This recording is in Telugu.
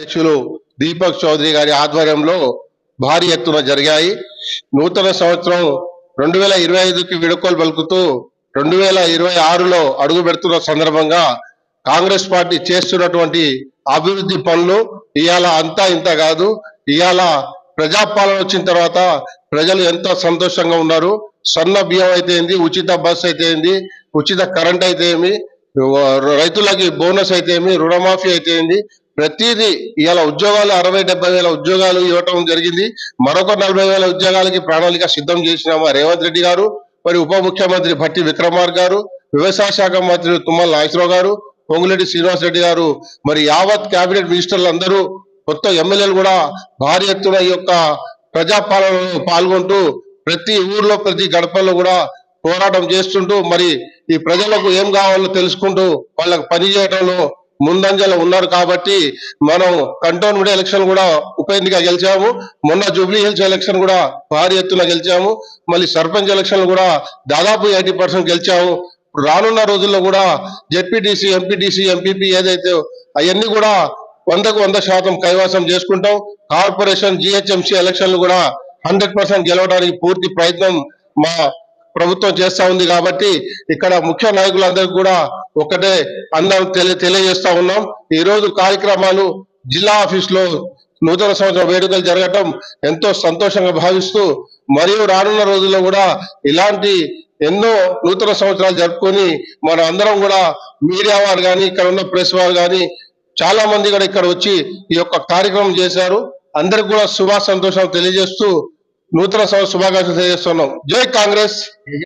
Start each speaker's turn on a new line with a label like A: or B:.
A: అధ్యక్షులు దీపక్ చౌదరి గారి ఆధ్వర్యంలో భారీ ఎత్తున జరిగాయి. నూతన సంవత్సరం రెండు వేల ఇరవై ఐదుకి విడుకోలు పలుకుతూ రెండు వేల ఇరవై ఆరులో అడుగు పెడుతున్న సందర్భంగా కాంగ్రెస్ పార్టీ చేస్తున్నటువంటి అభివృద్ధి పనులు ఇవాళ అంతా ఇంత కాదు. ఇవాళ ప్రజాపాలన వచ్చిన తర్వాత ప్రజలు ఎంతో సంతోషంగా ఉన్నారు. సన్న బియ్యం అయితే ఏంది? ఉచిత బస్ అయితే ఏంది? ఉచిత కరెంట్ అయితే ఏమి? రైతులకి బోనస్ అయితే ఏమి? రుణమాఫీ అయితే ఏంది? ప్రతిదీ ఇవాళ ఉద్యోగాలు అరవై డెబ్బై వేల ఉద్యోగాలు ఇవ్వటం జరిగింది. మరొక నలభై వేల ఉద్యోగాలకి ప్రణాళిక సిద్ధం చేసిన రేవంత్ రెడ్డి గారు మరి ఉప ముఖ్యమంత్రి భట్టి విక్రమార్ గారు వ్యవసాయ శాఖ మంత్రి తుమ్మల నాగేశ్వరరావు గారు పొంగులెడ్డి శ్రీనివాస్ రెడ్డి గారు మరి యావత్ కేబినెట్ మినిస్టర్లు అందరూ కొత్త ఎమ్మెల్యేలు కూడా భారీ ఎత్తున ఈ యొక్క ప్రజాపాలనలో పాల్గొంటూ ప్రతి ఊర్లో ప్రతి గడపల్లో కూడా పోరాటం చేస్తుంటూ మరి ఈ ప్రజలకు ఏం కావాలో తెలుసుకుంటూ వాళ్ళకు పని చేయడంలో ముందంజలో ఉన్నారు కాబట్టి మనం కంటోన్మెంట్ ఎలక్షన్ కూడా ఉప ఎన్నిక గెలిచాము. మొన్న జూబ్లీ హిల్స్ ఎలక్షన్ కూడా భారీ ఎత్తున గెలిచాము. మళ్ళీ సర్పంచ్ ఎలక్షన్ కూడా దాదాపు ఎయిటీ పర్సెంట్ గెలిచాము. రానున్న రోజుల్లో కూడా జెడ్పీటీసీ ఎంపీటీసీ ఎంపీపీ ఏదైతే అవన్నీ కూడా వందకు వంద శాతం కైవాసం చేసుకుంటాం. కార్పొరేషన్ జిహెచ్ఎంసీ ఎలక్షన్లు కూడా హండ్రెడ్ పర్సెంట్ గెలవడానికి పూర్తి ప్రయత్నం మా ప్రభుత్వం చేస్తా ఉంది కాబట్టి ఇక్కడ ముఖ్య నాయకులందరికీ కూడా ఒకటే అందరం తెలియ తెలియజేస్తా ఉన్నాం. ఈ రోజు కార్యక్రమాలు జిల్లా ఆఫీస్లో నూతన సంవత్సరం వేడుకలు జరగటం ఎంతో సంతోషంగా భావిస్తూ మరియు రానున్న రోజుల్లో కూడా ఇలాంటి ఎన్నో నూతన సంవత్సరాలు జరుపుకొని మన అందరం కూడా మీడియా వారు కానీ ఇక్కడ ఉన్న ప్రెస్ వారు కానీ చాలా మంది కూడా ఇక్కడ వచ్చి ఈ యొక్క కార్యక్రమం చేశారు. అందరికి కూడా శుభ సంతోషం తెలియజేస్తూ నూతన సంవత్సర శుభాకాంక్షలు తెలియజేస్తున్నాం. జై కాంగ్రెస్!